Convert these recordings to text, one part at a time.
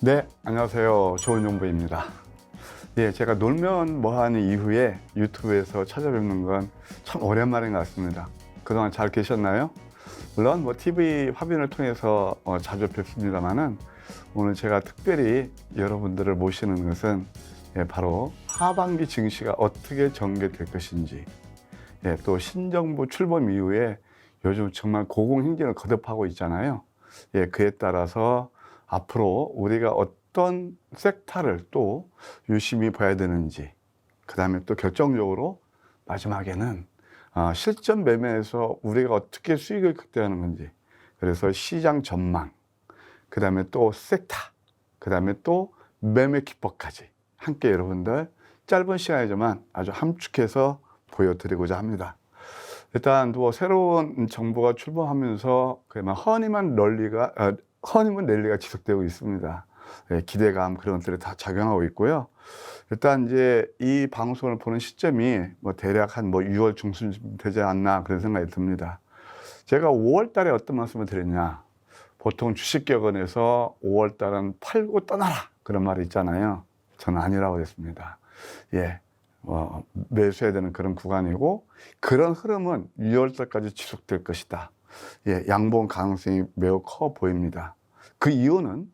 네, 안녕하세요. 좋은 정보입니다. 예, 제가 놀면 뭐하니 이후에 유튜브에서 찾아뵙는 건 참 오랜만인 것 같습니다. 그동안 잘 계셨나요? 물론 뭐 TV 화면을 통해서 어, 자주 뵙습니다만은 오늘 제가 특별히 여러분들을 모시는 것은 예, 바로 하반기 증시가 어떻게 전개될 것인지 예, 또 신정부 출범 이후에 요즘 정말 고공행진을 거듭하고 있잖아요. 예, 그에 따라서 앞으로 우리가 어떤 섹터를 또 유심히 봐야 되는지, 그 다음에 또 결정적으로 마지막에는 아, 실전 매매에서 우리가 어떻게 수익을 극대화하는 건지, 그래서 시장 전망, 그 다음에 또 섹터, 그 다음에 또 매매 기법까지 함께 여러분들 짧은 시간이지만 아주 함축해서 보여드리고자 합니다. 일단 뭐 새로운 정부가 출범하면서 그만 허니만 널리가 아, 허니문 랠리가 지속되고 있습니다. 예, 기대감 그런 것들이 다 작용하고 있고요. 일단 이제 이 방송을 보는 시점이 뭐 대략 한 뭐 6월 중순쯤 되지 않나 그런 생각이 듭니다. 제가 5월 달에 어떤 말씀을 드렸냐. 보통 주식격언에서 5월 달은 팔고 떠나라 그런 말이 있잖아요. 저는 아니라고 했습니다. 예. 어, 매수해야 되는 그런 구간이고 그런 흐름은 6월 달까지 지속될 것이다. 예, 양봉 가능성이 매우 커 보입니다. 그 이유는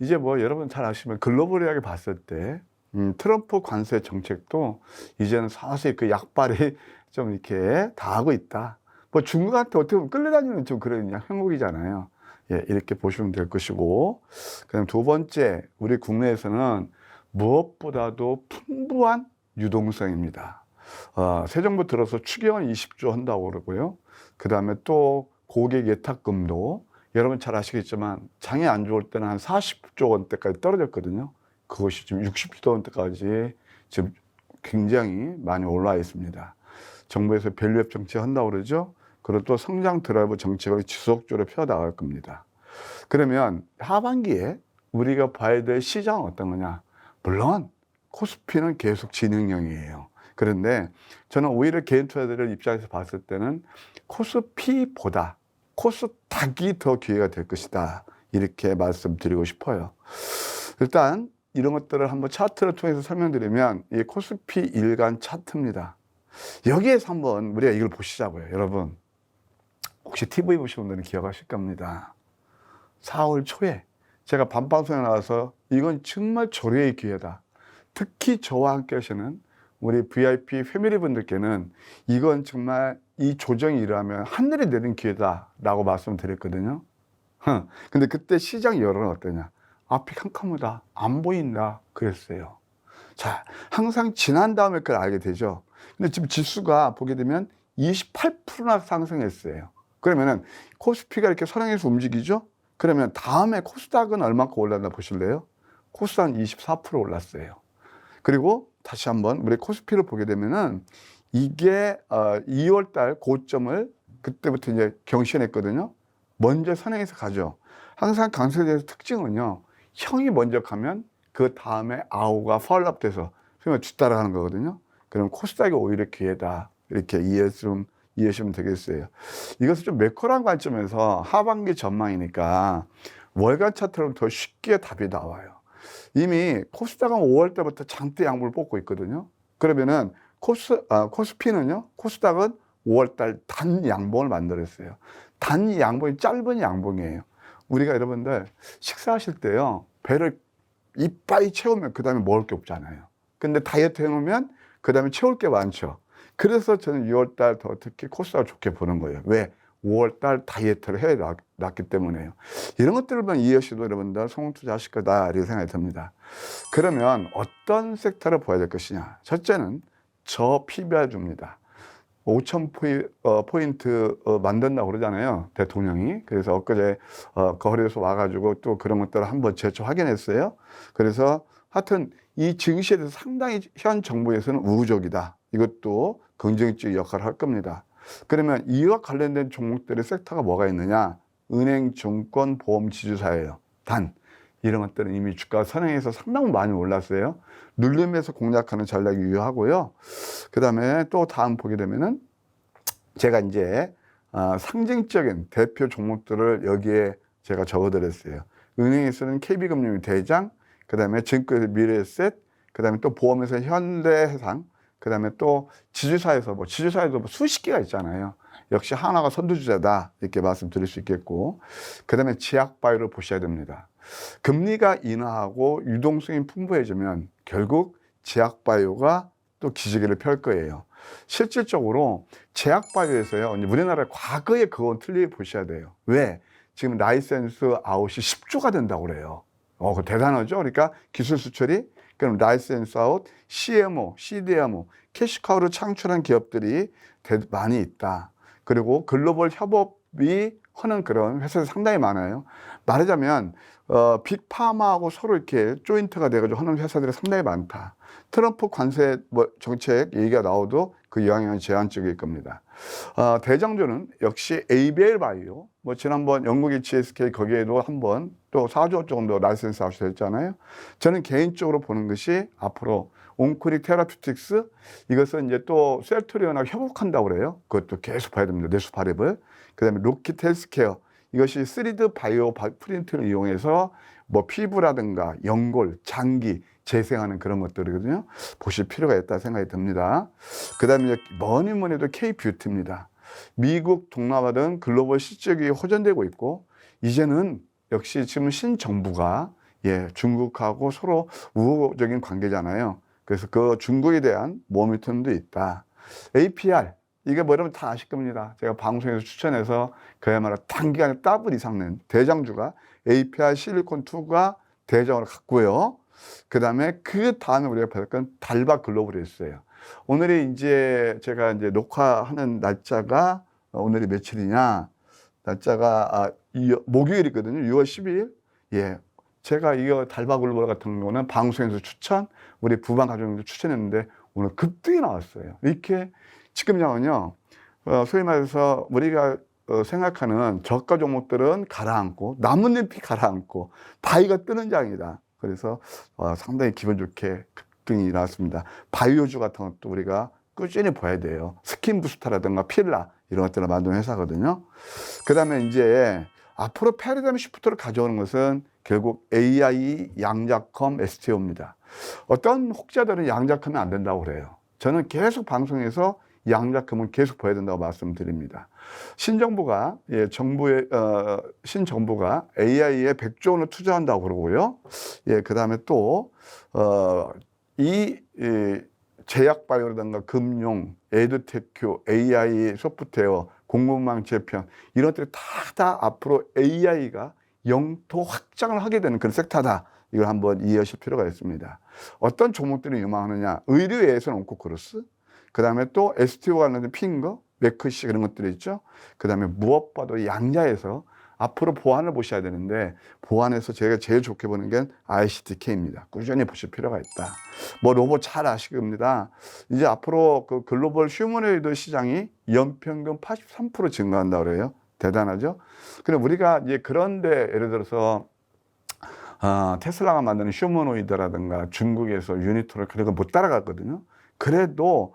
이제 뭐 여러분 잘 아시면 글로벌하게 봤을 때 음, 트럼프 관세 정책도 이제는 사실 그 약발이 좀 이렇게 다 하고 있다. 뭐 중국한테 어떻게 보면 끌려다니는 좀 그런 형국이잖아요. 예, 이렇게 보시면 될 것이고. 그다음 두 번째, 우리 국내에서는 무엇보다도 풍부한 유동성입니다. 어, 새 정부 들어서 추경을 20조 한다고 그러고요. 그 다음에 또 고객 예탁금도 여러분 잘 아시겠지만 장이 안 좋을 때는 한 40조 원대까지 떨어졌거든요. 그것이 지금 60조 원대까지 지금 굉장히 많이 올라와 있습니다. 정부에서 밸류앱 정책 한다고 그러죠. 그리고 또 성장 드라이브 정책을 지속적으로 펴나갈 겁니다. 그러면 하반기에 우리가 봐야 될 시장은 어떤 거냐? 물론 코스피는 계속 진행형이에요. 그런데 저는 오히려 개인 투자자들 입장에서 봤을 때는 코스피보다 코스닥이 더 기회가 될 것이다. 이렇게 말씀드리고 싶어요. 일단 이런 것들을 한번 차트를 통해서 설명드리면 이 코스피 일간 차트입니다. 여기에서 한번 우리가 이걸 보시자고요. 여러분 혹시 TV 보신 분들은 기억하실 겁니다. 4월 초에 제가 밤방송에 나와서 이건 정말 조례의 기회다. 특히 저와 함께 하시는 우리 VIP 패밀리 분들께는 이건 정말 이 조정이 일어나면 하늘이 내린 기회다라고 말씀드렸거든요. 근데 그때 시장 여론은 어떠냐? 앞이 캄캄하다. 안 보인다. 그랬어요. 자, 항상 지난 다음에 그걸 알게 되죠. 근데 지금 지수가 보게 되면 28%나 상승했어요. 그러면은 코스피가 이렇게 선행해서 움직이죠? 그러면 다음에 코스닥은 얼마큼 올랐나 보실래요? 코스닥은 24% 올랐어요. 그리고 다시 한번 우리 코스피를 보게 되면은 이게 어 2월 달 고점을 그때부터 이제 경신했거든요. 먼저 선행해서 가죠. 항상 강세대에서 특징은요. 형이 먼저 가면 그 다음에 아우가 펄업 돼서 그러면 뒤따라가는 거거든요. 그럼 코스닥이 오히려 기회다. 이렇게 이해했으면 이해하시면 되겠어요. 이것은 좀 매콜한 관점에서 하반기 전망이니까 월간 차트로 더 쉽게 답이 나와요. 이미 코스닥은 5월 때부터 장대 양물 뽑고 있거든요. 그러면은 코스, 아, 코스피는요, 코스닥은 5월 달 단 양봉을 만들었어요. 단 양봉이 짧은 양봉이에요. 우리가 여러분들 식사하실 때요, 배를 이빨이 채우면 그 다음에 먹을 게 없잖아요. 근데 다이어트 해놓으면 그 다음에 채울 게 많죠. 그래서 저는 6월 달 더 특히 코스닥을 좋게 보는 거예요. 왜? 5월 달 다이어트를 해 놨기 때문에요. 이런 것들만 이해하시도 여러분들 성공 투자하실 거다 이렇게 생각이 듭니다. 그러면 어떤 섹터를 봐야 될 것이냐? 첫째는 저 PBR 줍니다. 5천 어, 포인트 어, 만든다고 그러잖아요. 대통령이. 그래서 엊그제 어, 거리에서 와가지고 또 그런 것들을 한번 제초 확인했어요. 그래서 하여튼 이 증시에 대해서 상당히 현 정부에서는 우호적이다. 이것도 긍정적 역할을 할 겁니다. 그러면 이와 관련된 종목들의 섹터가 뭐가 있느냐? 은행, 증권, 보험, 지주사예요. 단 이런 것들은 이미 주가 선행해서 상당히 많이 올랐어요. 눌림에서 공략하는 전략이 유효하고요. 그 다음에 또 다음 보게 되면은 제가 이제 어, 상징적인 대표 종목들을 여기에 제가 적어드렸어요. 은행에서는 KB금융 대장, 그 다음에 증권 미래에셋, 그 다음에 또 보험에서 현대해상, 그 다음에 또 지주사에서 뭐 지주사에도 뭐 수십 개가 있잖아요. 역시 하나가 선두주자다 이렇게 말씀드릴 수 있겠고, 그 다음에 제약바이오를 보셔야 됩니다. 금리가 인하하고 유동성이 풍부해지면 결국 제약바이오가 또 기지개를 펼 거예요. 실질적으로 제약바이오에서요, 우리나라 과거의 그건 틀리 보셔야 돼요. 왜? 지금 라이센스 아웃이 10조가 된다고 그래요. 어, 그 대단하죠? 그러니까 기술 수출이 그럼 라이센스 아웃, CMO, CDMO, 캐시카우를 창출한 기업들이 대- 많이 있다. 그리고 글로벌 협업이 하는 그런 회사들이 상당히 많아요. 말하자면 어, 빅파마하고 서로 이렇게 조인트가 돼가지고 하는 회사들이 상당히 많다. 트럼프 관세 뭐 정책 얘기가 나오도 그 영향은 제한적일 겁니다. 어, 대장주는 역시 ABL 바이오. 뭐 지난번 영국의 GSK 거기에도 한번 또 4조 정도 라이센스 아웃이 됐잖아요. 저는 개인적으로 보는 것이 앞으로 온크릭 테라피틱스 이것은 이제 또 셀트리온하고 협업한다고 그래요. 그것도 계속 봐야 됩니다. 발입을. 그다음에 로킷 헬스케어 이것이 3D 바이오 바- 프린트를 이용해서 뭐 피부라든가 연골, 장기 재생하는 그런 것들이거든요. 보실 필요가 있다 생각이 듭니다. 그다음에 뭐니 뭐니 해도 K 뷰티입니다. 미국, 동남아 등 글로벌 시적이 호전되고 있고 이제는 역시 지금 신정부가 예, 중국하고 서로 우호적인 관계잖아요. 그래서 그 중국에 대한 모멘텀도 있다. APR 이게 뭐 여러분 다 아실 겁니다. 제가 방송에서 추천해서 그야말로 단기간에 더블 이상 낸 대장주가 APR 실리콘2가 대장으로 갔고요. 그 다음에 그 다음에 우리가 받을 건 달바 글로벌이었어요. 오늘이 이제 제가 이제 녹화하는 날짜가 어, 오늘이 며칠이냐? 날짜가 아, 이, 목요일이거든요. 6월 12일. 예. 제가 이거 달바 글로벌 같은 경우는 방송에서 추천, 우리 부방 가족님도 추천했는데 오늘 급등이 나왔어요. 이렇게 지금장은요, 어, 소위 말해서 우리가 어, 생각하는 저가 종목들은 가라앉고 남은 잎이 가라앉고 바위가 뜨는 장이다. 그래서 어, 상당히 기분 좋게 급등이 나왔습니다. 바이오주 같은 것도 우리가 꾸준히 봐야 돼요. 스킨 부스터라든가 필라 이런 것들을 만드는 회사거든요. 그 다음에 이제 앞으로 패러다임 시프트를 가져오는 것은 결국 AI 양자컴 STO입니다. 어떤 혹자들은 양자컴이 안 된다고 그래요. 저는 계속 방송에서 양자컴은 계속 봐야 된다고 말씀드립니다. 신정부가 예, 정부의 어, 신정부가 AI에 100조 원을 투자한다고 그러고요. 예, 그다음에 또 어, 이, 이 제약 바이오라든가 금융, 에드테큐, AI 소프트웨어, 공급망 재편 이런 것들이 다, 다 앞으로 AI가 영토 확장을 하게 되는 그런 섹터다. 이걸 한번 이해하실 필요가 있습니다. 어떤 종목들이 유망하느냐? 의료에서는 온코크로스, 그 다음에 또 STO 관련된 핑거, 메크시 그런 것들이 있죠. 그 다음에 무엇봐도 양자에서 앞으로 보안을 보셔야 되는데 보안에서 제가 제일 좋게 보는 게 ICTK입니다. 꾸준히 보실 필요가 있다. 뭐 로봇 잘 아실 겁니다. 이제 앞으로 그 글로벌 휴머노이드 시장이 연평균 83% 증가한다 그래요. 대단하죠? 근데 우리가 이제 그런데 예를 들어서 아, 테슬라가 만드는 휴머노이드라든가 중국에서 유니트를 그런 거못 따라갔거든요. 그래도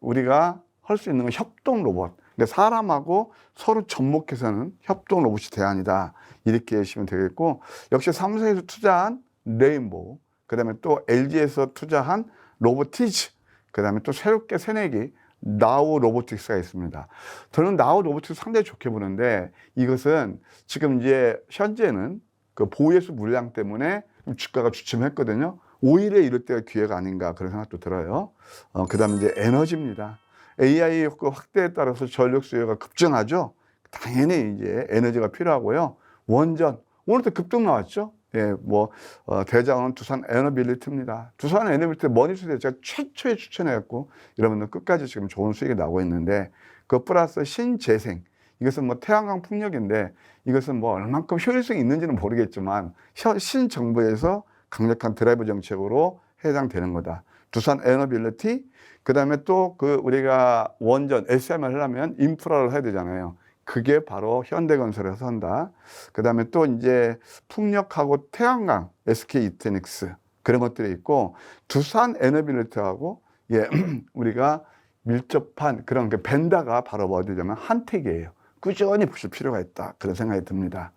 우리가 할 수 있는 건 협동 로봇. 그러니까 사람하고 서로 접목해서는 협동 로봇이 대안이다. 이렇게 하시면 되겠고, 역시 삼성에서 투자한 레인보우, 그 다음에 또 LG에서 투자한 로보티즈, 그 다음에 또 새롭게 새내기 나우 로보틱스가 있습니다. 저는 나우 로보틱스 상당히 좋게 보는데 이것은 지금 이제 현재는 그 보유수 물량 때문에 좀 주가가 주춤했거든요. 오히려 이럴 때가 기회가 아닌가 그런 생각도 들어요. 어, 그 다음에 이제 에너지입니다. AI 그 확대에 따라서 전력 수요가 급증하죠. 당연히 이제 에너지가 필요하고요. 원전 오늘도 급등 나왔죠. 예, 뭐 어, 대장은 두산 에너빌리티입니다. 두산 에너빌리티 머니투데 제가 최초에 추천해갖고 여러분들 끝까지 지금 좋은 수익이 나고 있는데 그 플러스 신재생 이것은 뭐 태양광 풍력인데 이것은 뭐 얼만큼 효율성이 있는지는 모르겠지만 현- 신정부에서 강력한 드라이브 정책으로 해당되는 거다. 두산 에너빌리티 그 다음에 또 그 우리가 원전 SM을 하려면 인프라를 해야 되잖아요. 그게 바로 현대건설에서 한다. 그 다음에 또 이제 풍력하고 태양광 SK 이테닉스 그런 것들이 있고 두산 에너빌리티하고 예 우리가 밀접한 그런 그 벤다가 바로 뭐 어디냐면 한택이에요. 꾸준히 보실 필요가 있다. 그런 생각이 듭니다.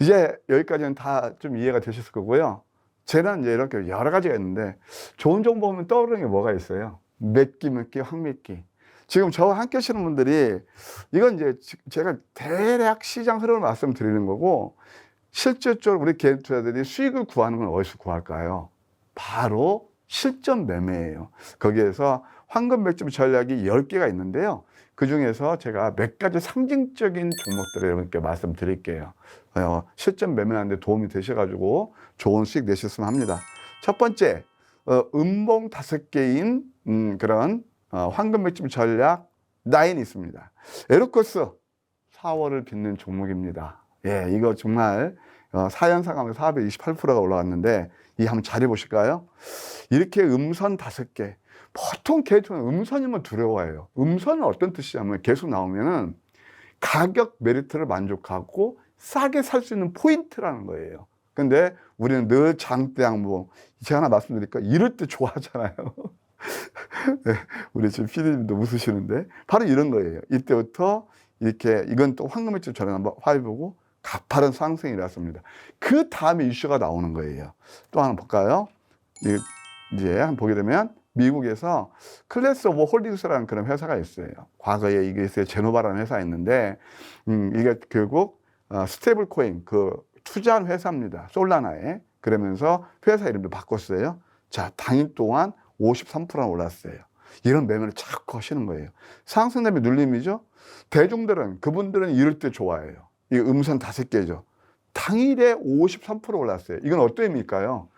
이제 여기까지는 다 좀 이해가 되셨을 거고요. 쟤는 이제 이렇게 여러 가지가 있는데 좋은 정보 보면 떠오르는 게 뭐가 있어요? 맺기, 맺기, 확맺기. 지금 저와 함께 하시는 분들이 이건 이제 지- 제가 대략 시장 흐름을 말씀드리는 거고 실질적으로 우리 개인 투자들이 수익을 구하는 건 어디서 구할까요? 바로 실전 매매예요. 거기에서 황금 맥점 전략이 10개가 있는데요. 그 중에서 제가 몇 가지 상징적인 종목들을 여러분께 말씀드릴게요. 어, 실전 매매하는데 도움이 되셔가지고 수익 내셨으면 합니다. 첫 번째, 어, 음봉 다섯 개인 음, 그런 어, 황금 맥점 전략 9이 있습니다. 에로코스 4월을 빚는 종목입니다. 예, 이거 정말 어, 4연상 하면 428%가 올라갔는데 이 한번 잘 해 보실까요? 이렇게 음선 다섯 개. 보통 개통은 음선이면 두려워해요. 음선은 어떤 뜻이냐면 계속 나오면은 가격 메리트를 만족하고 싸게 살 수 있는 포인트라는 거예요. 근데 우리는 늘 장대 양봉. 제가 하나 말씀드릴까? 이럴 때 좋아하잖아요. 네, 우리 지금 피디님도 웃으시는데 바로 이런 거예요. 이때부터 이렇게 이건 또 황금의집 전에 한번 화해보고 가파른 상승이 일어났습니다. 그 다음에 이슈가 나오는 거예요. 또 하나 볼까요? 이- 이제 한번 보게 되면 미국에서 클래스 오브 홀딩스라는 그런 회사가 있어요. 과거에 이게 있어요. 제노바라는 회사가 있는데 음, 이게 결국 어, 스테이블 코인 그 투자한 회사입니다. 솔라나에 그러면서 회사 이름도 바꿨어요. 자 당일 동안 53%나 올랐어요. 이런 매매를 자꾸 하시는 거예요. 상승 대비 눌림이죠. 대중들은 그분들은 이럴 때 좋아해요. 이 음선 다섯 개죠. 당일에 53% 올랐어요. 이건 어떤 의미일까요?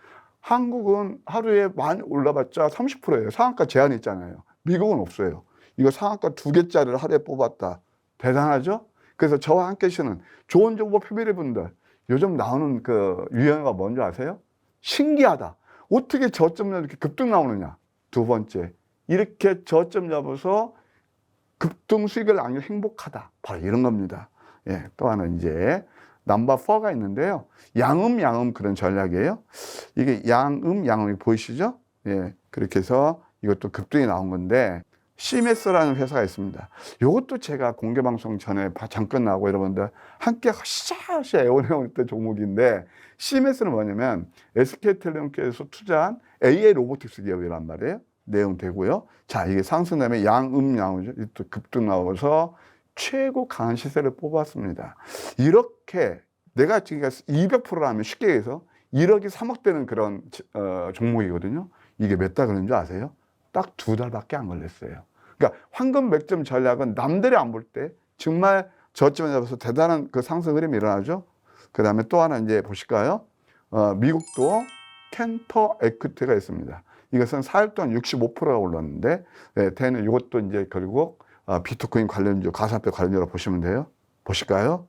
한국은 하루에 많이 올라봤자 30%예요. 상한가 제한이 있잖아요. 미국은 없어요. 이거 상한가 두 개짜리를 하루에 뽑았다. 대단하죠? 그래서 저와 함께 하시는 좋은 정보 패밀리 분들 요즘 나오는 그 유행어가 뭔지 아세요? 신기하다. 어떻게 저점 이렇게 급등 나오느냐? 두 번째, 이렇게 저점 잡아서 급등 수익을 남겨 행복하다. 바로 이런 겁니다. 예, 또 하나 이제 넘버 4가 있는데요. 양음 양음 그런 전략이에요. 이게 양음 양음이 보이시죠? 예, 그렇게 해서 이것도 급등이 나온 건데 시메스라는 회사가 있습니다. 이것도 제가 공개 방송 전에 바- 잠깐 나오고 여러분들 함께 하샤하샤 애원해온 종목인데 시메스는 뭐냐면 SK텔레콤께서 투자한 AI 로보틱스 기업이란 말이에요. 내용 되고요. 자, 이게 상승되면 양음 양음이죠. 이또 급등 나와서 최고 강한 시세를 뽑았습니다. 이렇게 내가 지금 200%라면 쉽게 해서 1억이 3억 되는 그런 어, 종목이거든요. 이게 몇달 걸린 줄 아세요? 딱 두 달밖에 안 걸렸어요. 그러니까 황금 맥점 전략은 남들이 안 볼 때 정말 저점에 잡아서 대단한 그 상승 흐름이 일어나죠. 그 다음에 또 하나 이제 보실까요? 어, 미국도 캔터 에크트가 있습니다. 이것은 4일 동안 65%가 올랐는데, 네, 대는 이것도 이제 결국 어, 비트코인 관련주, 가상화폐 관련주로 보시면 돼요. 보실까요?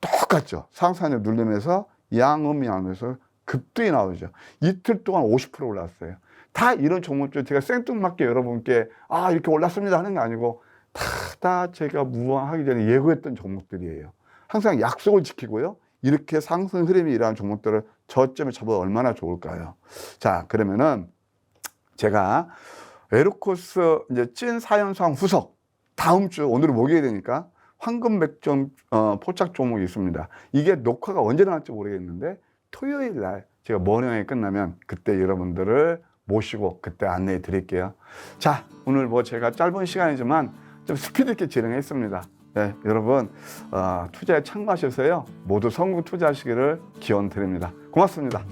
똑같죠. 상산을 누르면서 양음이 나오면서 급등이 나오죠. 이틀 동안 50% 올랐어요. 다 이런 종목들 제가 생뚱맞게 여러분께 아 이렇게 올랐습니다 하는 게 아니고 다, 다 제가 무항하기 전에 예고했던 종목들이에요. 항상 약속을 지키고요. 이렇게 상승 흐름이 일어나는 종목들을 저점에 잡아 얼마나 좋을까요? 자 그러면은 제가 에르코스 이제 찐 사연상 후석 다음 주 오늘은 목요일이 되니까 황금 백점 어, 포착 종목이 있습니다. 이게 녹화가 언제 나갈지 모르겠는데 토요일 날 제가 모닝에 끝나면 그때 여러분들을 모시고 그때 안내해 드릴게요. 자, 오늘 뭐 제가 짧은 시간이지만 좀 스피드 있게 진행했습니다. 네, 여러분 어, 투자에 참고하셔서요 모두 성공 투자하시기를 기원 드립니다. 고맙습니다.